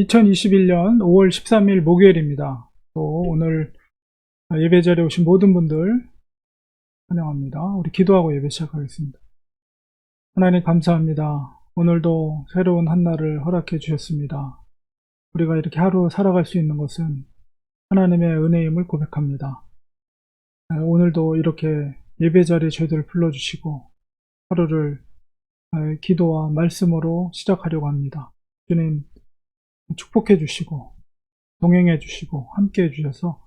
2021년 5월 13일 목요일입니다. 또 오늘 예배 자리에 오신 모든 분들 환영합니다. 우리 기도하고 예배 시작하겠습니다. 하나님 감사합니다. 오늘도 새로운 한 날을 허락해 주셨습니다. 우리가 이렇게 하루 살아갈 수 있는 것은 하나님의 은혜임을 고백합니다. 오늘도 이렇게 예배 자리에 저희들을 불러주시고 하루를 기도와 말씀으로 시작하려고 합니다. 주님 축복해 주시고 동행해 주시고 함께 해 주셔서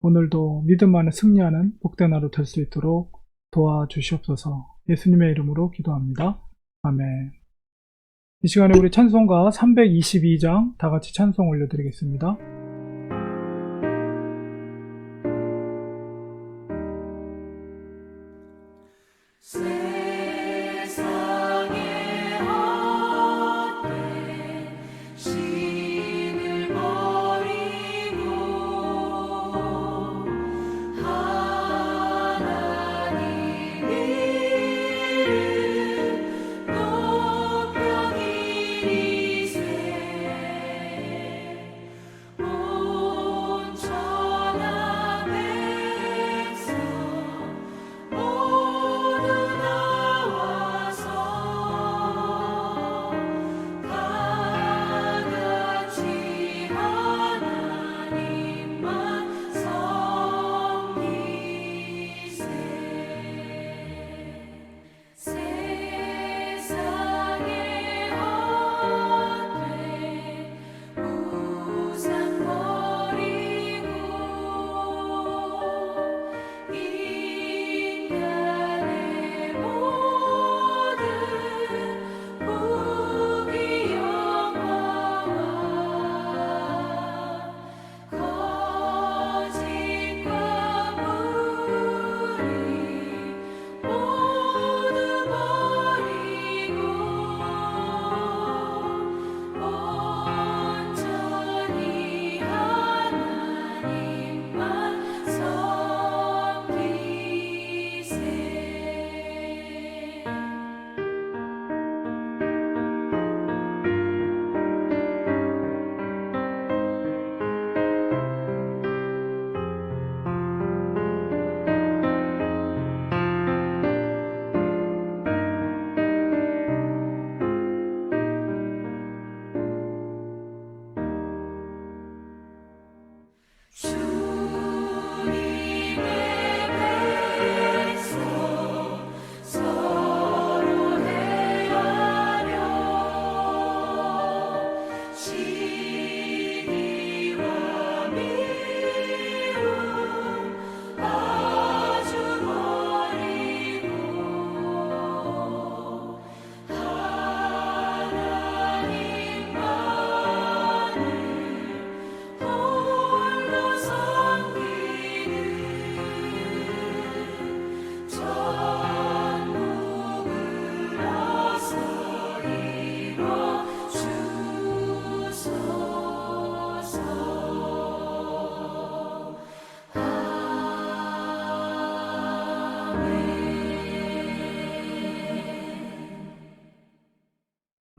오늘도 믿음 안에 승리하는 복된 하루 될 수 있도록 도와주시옵소서 예수님의 이름으로 기도합니다. 아멘. 이 시간에 우리 찬송가 322장 다 같이 찬송 올려드리겠습니다.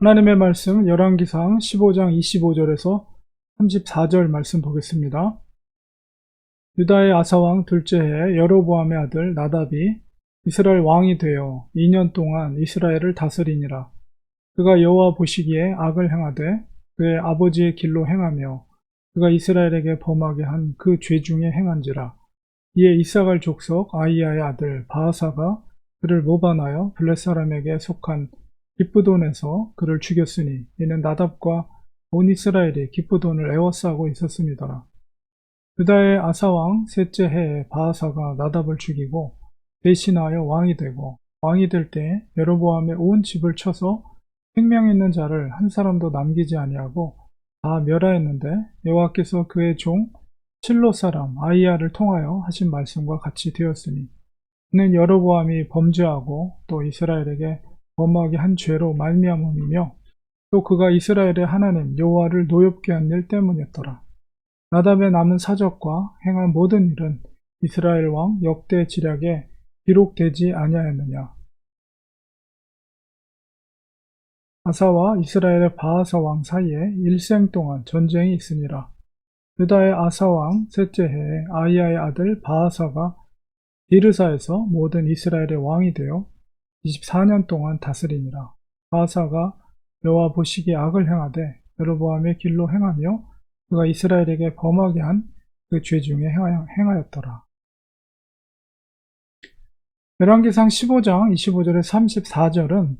하나님의 말씀 열왕기상 15장 25절에서 34절 말씀 보겠습니다. 유다의 아사왕 둘째 해 여로보암의 아들 나답이 이스라엘 왕이 되어 2년 동안 이스라엘을 다스리니라. 그가 여호와 보시기에 악을 행하되 그의 아버지의 길로 행하며 그가 이스라엘에게 범하게 한 그 죄 중에 행한지라. 이에 이사갈 족속 아이야의 아들 바하사가 그를 모반하여 블렛 사람에게 속한 기쁘돈에서 그를 죽였으니 이는 나답과 온 이스라엘이 기쁘돈을 애워싸고 있었습니다. 유다의 아사왕 셋째 해에 바하사가 나답을 죽이고 대신하여 왕이 되고 왕이 될 때 여로보암의 온 집을 쳐서 생명 있는 자를 한 사람도 남기지 아니하고 다 멸하였는데 여호와께서 그의 종 실로 사람 아이야를 통하여 하신 말씀과 같이 되었으니 그는 여로보암이 범죄하고 또 이스라엘에게 범하게 한 죄로 말미암음이며 또 그가 이스라엘의 하나님 여호와를 노엽게 한 일 때문이었더라. 나답의 남은 사적과 행한 모든 일은 이스라엘 왕 역대 지략에 기록되지 아니하였느냐 아사와 이스라엘의 바하사 왕 사이에 일생 동안 전쟁이 있으니라. 유다의 아사 왕 셋째 해에 아이야의 아들 바하사가 디르사에서 모든 이스라엘의 왕이 되어 24년 동안 다스리니라. 바하사가 여호와 보시기에 악을 행하되 여로보암의 길로 행하며 그가 이스라엘에게 범하게 한 그 죄 중에 행하- 행하였더라. 열왕기상 15장 25절에 34절은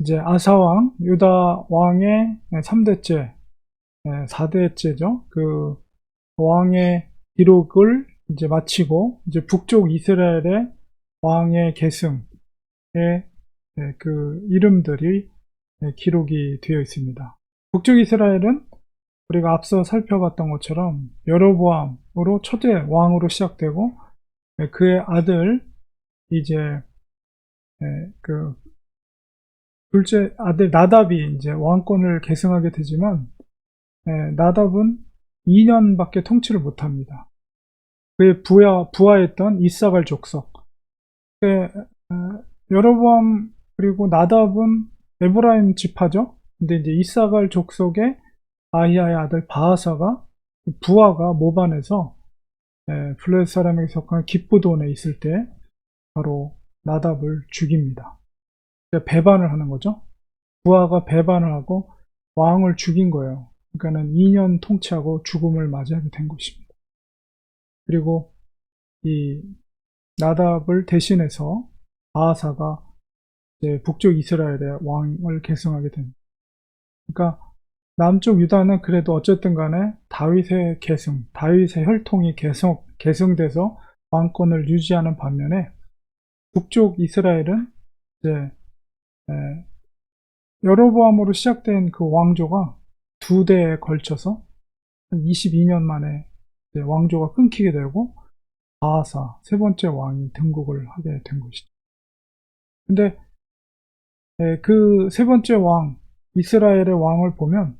이제 아사왕, 유다 왕의 3대째, 4대째죠. 그 왕의 기록을 이제 마치고 이제 북쪽 이스라엘의 왕의 계승의 예, 그 이름들이 예, 기록이 되어 있습니다. 북쪽 이스라엘은 우리가 앞서 살펴봤던 것처럼 여로보암으로 초대 왕으로 시작되고 예, 그의 아들 이제 예, 그 둘째 아들 나답이 이제 왕권을 계승하게 되지만 예, 나답은 2년밖에 통치를 못합니다. 그의 부하, 부하였던 이사갈 족속. 여로보암 그리고 나답은 에브라임 지파죠. 근데 이제 이사갈 족속의 아히야의 아들 바하사가 부하가 모반에서 예, 블레셋 사람에게 속한 기쁘돈에 있을 때 바로 나답을 죽입니다. 배반을 하는 거죠. 부하가 배반을 하고 왕을 죽인 거예요. 그러니까는 2년 통치하고 죽음을 맞이하게 된 것입니다. 그리고 이 나답을 대신해서 바하사가 이제 북쪽 이스라엘의 왕을 계승하게 됩니다. 그러니까 남쪽 유다는 그래도 어쨌든 간에 다윗의 계승, 다윗의 혈통이 계승, 계승돼서 왕권을 유지하는 반면에 북쪽 이스라엘은 이제 에, 여로보암으로 시작된 그 왕조가 두 대에 걸쳐서 한 22년 만에 왕조가 끊기게 되고 바하사 세 번째 왕이 등극을 하게 된 것이죠. 근데 그 세 번째 왕 이스라엘의 왕을 보면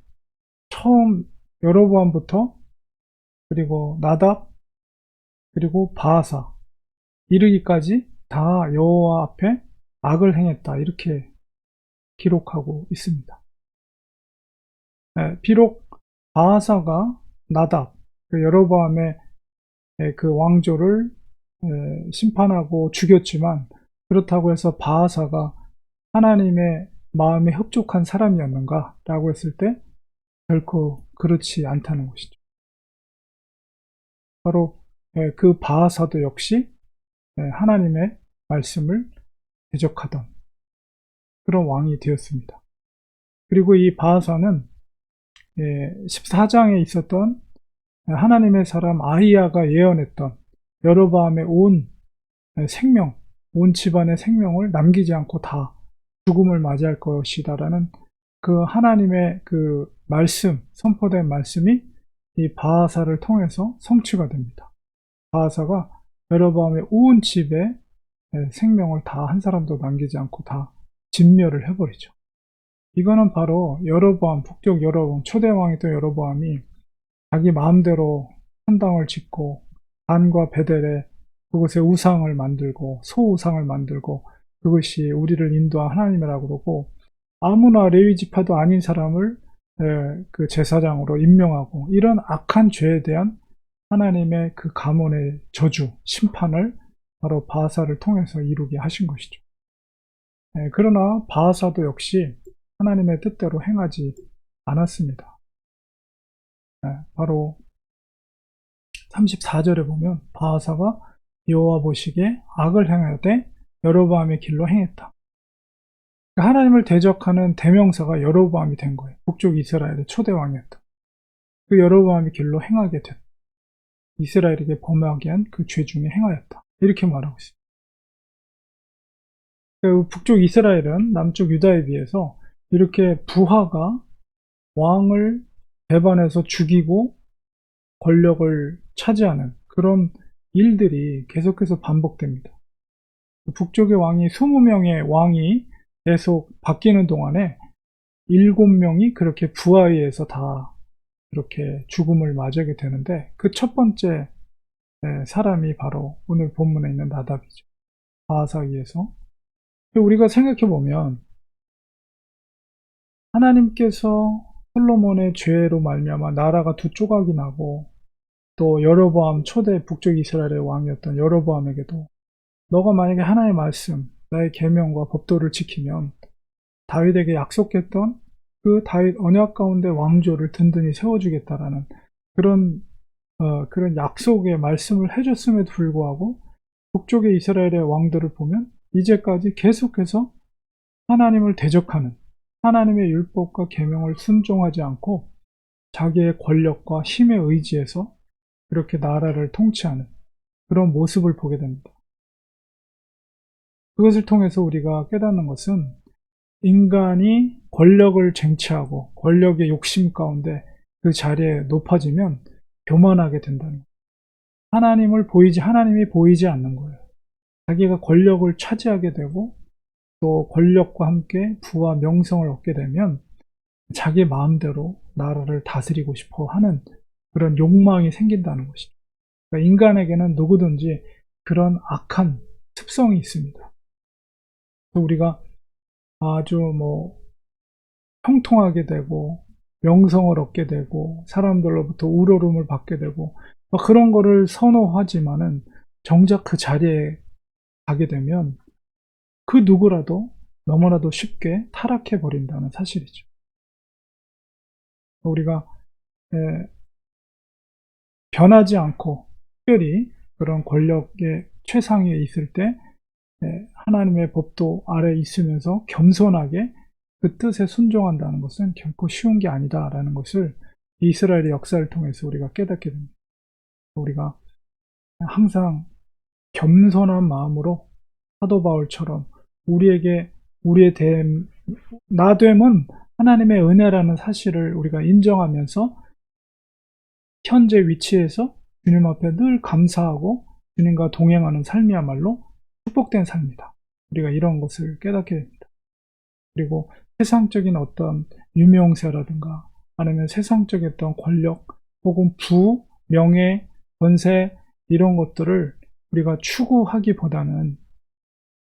처음 여로보암부터 그리고 나답 그리고 바하사 이르기까지 다 여호와 앞에 악을 행했다 이렇게 기록하고 있습니다. 네, 비록 바하사가 나답 그 여로보암의 에, 그 왕조를 에, 심판하고 죽였지만 그렇다고 해서 바하사가 하나님의 마음에 흡족한 사람이었는가 라고 했을 때 결코 그렇지 않다는 것이죠. 바로 에, 그 바하사도 역시 에, 하나님의 말씀을 대적하던 그런 왕이 되었습니다. 그리고 이 바하사는 14장에 있었던 하나님의 사람 아히야가 예언했던 여로보암의 온 생명, 온 집안의 생명을 남기지 않고 다 죽음을 맞이할 것이다라는 그 하나님의 그 말씀, 선포된 말씀이 이 바하사를 통해서 성취가 됩니다. 바하사가 여로보암의 온 집에 생명을 다 한 사람도 남기지 않고 다 진멸을 해버리죠. 이거는 바로 여로보암, 북쪽 여로보암, 초대왕이던 여로보암이 자기 마음대로 한당을 짓고 단과 베델에 그곳에 우상을 만들고 소우상을 만들고 그것이 우리를 인도한 하나님이라고 그러고 아무나 레위 지파도 아닌 사람을 그 제사장으로 임명하고 이런 악한 죄에 대한 하나님의 그 가문의 저주, 심판을 바로 바하사를 통해서 이루게 하신 것이죠. 그러나 바하사도 역시 하나님의 뜻대로 행하지 않았습니다. 바로 34절에 보면 바하사가 여호와 보시기에 악을 행하되 여로보암의 길로 행했다. 그러니까 하나님을 대적하는 대명사가 여로보암이 된 거예요. 북쪽 이스라엘의 초대 왕이었다. 그 여로보암의 길로 행하게 됐다. 이스라엘에게 범하게 한 그 죄 중에 행하였다. 이렇게 말하고 있습니다. 그 북쪽 이스라엘은 남쪽 유다에 비해서 이렇게 부하가 왕을 배반해서 죽이고 권력을 차지하는 그런 일들이 계속해서 반복됩니다. 북쪽의 왕이 20명의 왕이 계속 바뀌는 동안에 7명이 그렇게 부하에 의해서 다 이렇게 죽음을 맞이하게 되는데 그 첫 번째 사람이 바로 오늘 본문에 있는 나답이죠. 바하사에 의해서 우리가 생각해 보면 하나님께서 솔로몬의 죄로 말미암아 나라가 두 조각이 나고 또 여로보암 초대 북쪽 이스라엘의 왕이었던 여로보암에게도 너가 만약에 하나님의 말씀, 나의 계명과 법도를 지키면 다윗에게 약속했던 그 다윗 언약 가운데 왕조를 든든히 세워주겠다라는 그런 어, 그런 약속의 말씀을 해줬음에도 불구하고 북쪽의 이스라엘의 왕들을 보면 이제까지 계속해서 하나님을 대적하는 하나님의 율법과 계명을 순종하지 않고 자기의 권력과 힘에 의지해서 그렇게 나라를 통치하는 그런 모습을 보게 됩니다. 그것을 통해서 우리가 깨닫는 것은 인간이 권력을 쟁취하고 권력의 욕심 가운데 그 자리에 높아지면 교만하게 된다는. 하나님을 보이지 하나님이 보이지 않는 거예요. 자기가 권력을 차지하게 되고 또 권력과 함께 부와 명성을 얻게 되면 자기 마음대로 나라를 다스리고 싶어 하는 그런 욕망이 생긴다는 것이죠. 그러니까 인간에게는 누구든지 그런 악한 습성이 있습니다. 우리가 아주 뭐 형통하게 되고 명성을 얻게 되고 사람들로부터 우러름을 받게 되고 막 그런 거를 선호하지만은 정작 그 자리에 가게 되면 그 누구라도 너무나도 쉽게 타락해 버린다는 사실이죠. 우리가 에, 변하지 않고 특별히 그런 권력의 최상위에 있을 때 에, 하나님의 법도 아래 있으면서 겸손하게 그 뜻에 순종한다는 것은 결코 쉬운 게 아니다라는 것을 이스라엘의 역사를 통해서 우리가 깨닫게 됩니다. 우리가 항상 겸손한 마음으로 사도 바울처럼 우리에게 우리의 됨, 나됨은 하나님의 은혜라는 사실을 우리가 인정하면서 현재 위치에서 주님 앞에 늘 감사하고 주님과 동행하는 삶이야말로 축복된 삶이다. 우리가 이런 것을 깨닫게 됩니다. 그리고 세상적인 어떤 유명세라든가 아니면 세상적인 어떤 권력 혹은 부, 명예, 권세 이런 것들을 우리가 추구하기보다는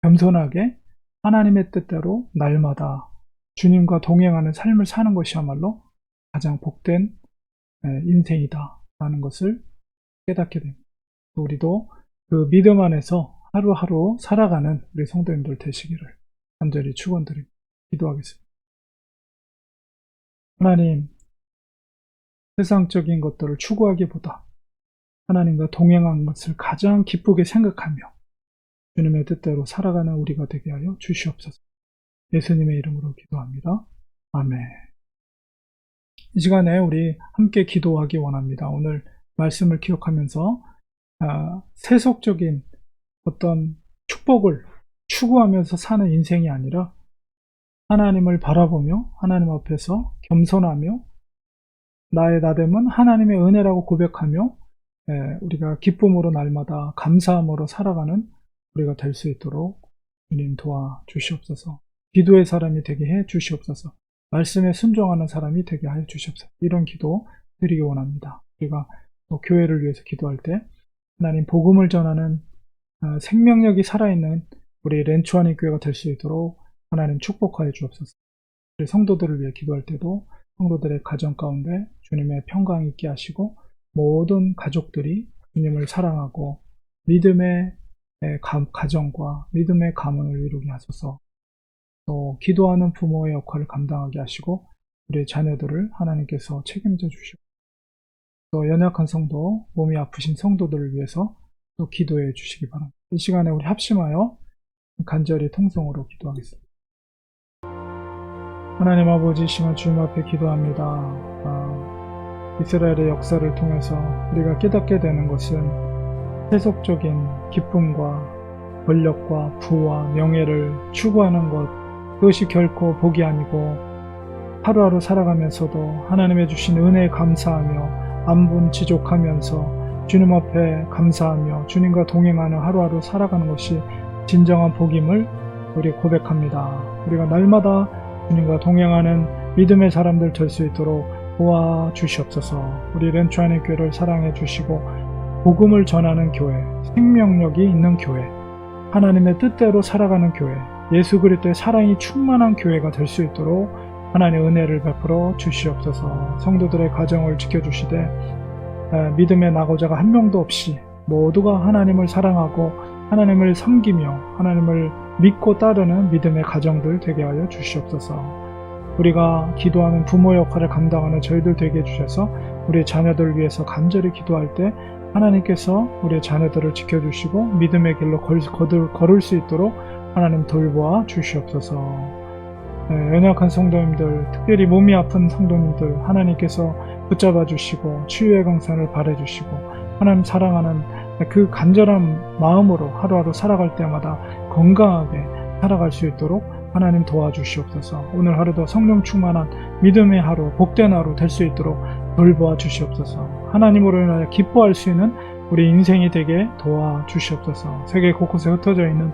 겸손하게 하나님의 뜻대로 날마다 주님과 동행하는 삶을 사는 것이야말로 가장 복된 인생이다 라는 것을 깨닫게 됩니다. 우리도 그 믿음 안에서 하루하루 살아가는 우리 성도님들 되시기를 간절히 축원드립니다. 기도하겠습니다. 하나님, 세상적인 것들을 추구하기보다 하나님과 동행한 것을 가장 기쁘게 생각하며 주님의 뜻대로 살아가는 우리가 되게 하여 주시옵소서. 예수님의 이름으로 기도합니다. 아멘. 이 시간에 우리 함께 기도하기 원합니다. 오늘 말씀을 기억하면서 아, 세속적인 어떤 축복을 추구하면서 사는 인생이 아니라 하나님을 바라보며 하나님 앞에서 겸손하며 나의 나됨은 하나님의 은혜라고 고백하며 예, 우리가 기쁨으로 날마다 감사함으로 살아가는 우리가 될 수 있도록 주님 도와 주시옵소서. 기도의 사람이 되게 해 주시옵소서. 말씀에 순종하는 사람이 되게 하여 주시옵소서. 이런 기도 드리기 원합니다. 우리가 또 교회를 위해서 기도할 때 하나님 복음을 전하는 어, 생명력이 살아있는 우리 렌추아니 교회가 될 수 있도록 하나님 축복하여 주옵소서. 우리 성도들을 위해 기도할 때도 성도들의 가정 가운데 주님의 평강 있게 하시고 모든 가족들이 주님을 사랑하고 믿음의 가, 가정과 믿음의 가문을 이루게 하소서. 또 기도하는 부모의 역할을 감당하게 하시고 우리 자녀들을 하나님께서 책임져 주시고 또 연약한 성도, 몸이 아프신 성도들을 위해서 또 기도해 주시기 바랍니다. 이 시간에 우리 합심하여 간절히 통성으로 기도하겠습니다. 하나님 아버지 심한 주님 앞에 기도합니다. 아, 이스라엘의 역사를 통해서 우리가 깨닫게 되는 것은 세속적인 기쁨과 권력과 부와 명예를 추구하는 것 그것이 결코 복이 아니고 하루하루 살아가면서도 하나님의 주신 은혜에 감사하며 안분 지족하면서 주님 앞에 감사하며 주님과 동행하는 하루하루 살아가는 것이 진정한 복임을 우리 고백합니다. 우리가 날마다 주님과 동행하는 믿음의 사람들 될 수 있도록 도와 주시옵소서. 우리 렌추안의 교회를 사랑해 주시고 복음을 전하는 교회, 생명력이 있는 교회, 하나님의 뜻대로 살아가는 교회, 예수 그리스도의 사랑이 충만한 교회가 될 수 있도록 하나님의 은혜를 베풀어 주시옵소서. 성도들의 가정을 지켜주시되 에, 믿음의 낙오자가 한 명도 없이 모두가 하나님을 사랑하고 하나님을 섬기며 하나님을 믿고 따르는 믿음의 가정들 되게 하여 주시옵소서. 우리가 기도하는 부모 역할을 감당하는 저희들 되게 해주셔서 우리의 자녀들 위해서 간절히 기도할 때 하나님께서 우리의 자녀들을 지켜주시고 믿음의 길로 걸, 걸을 수 있도록 하나님 돌보아 주시옵소서. 네, 연약한 성도님들, 특별히 몸이 아픈 성도님들 하나님께서 붙잡아 주시고 치유의 강산을 발해 주시고 하나님 사랑하는 그 간절한 마음으로 하루하루 살아갈 때마다 건강하게 살아갈 수 있도록 하나님 도와주시옵소서. 오늘 하루도 성령 충만한 믿음의 하루, 복된 하루 될 수 있도록 돌보아 주시옵소서. 하나님으로 인하여 기뻐할 수 있는 우리 인생이 되게 도와주시옵소서. 세계 곳곳에 흩어져 있는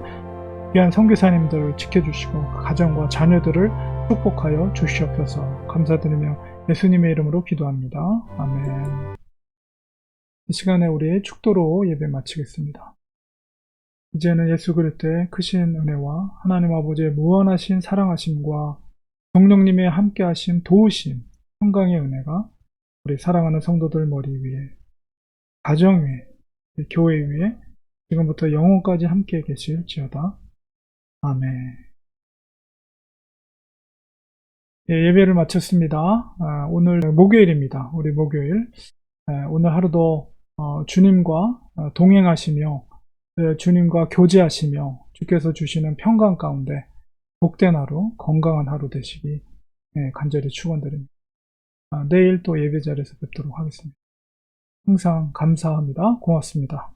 귀한 선교사님들을 지켜주시고 그 가정과 자녀들을 축복하여 주시옵소서. 감사드리며 예수님의 이름으로 기도합니다. 아멘. 이 시간에 우리 축도로 예배 마치겠습니다. 이제는 예수 그리스도의 크신 은혜와 하나님 아버지의 무한하신 사랑하심과 성령님의 함께하신 도우심, 평강의 은혜가 우리 사랑하는 성도들 머리 위에, 가정 위에, 교회 위에 지금부터 영원까지 함께 계실지어다. 아멘. 예, 예배를 마쳤습니다. 아, 오늘 목요일입니다. 우리 목요일. 예, 오늘 하루도 어, 주님과 어, 동행하시며 예, 주님과 교제하시며 주께서 주시는 평강 가운데 복된 하루, 건강한 하루 되시기 예, 간절히 축원드립니다. 아, 내일 또 예배 자리에서 뵙도록 하겠습니다. 항상 감사합니다. 고맙습니다.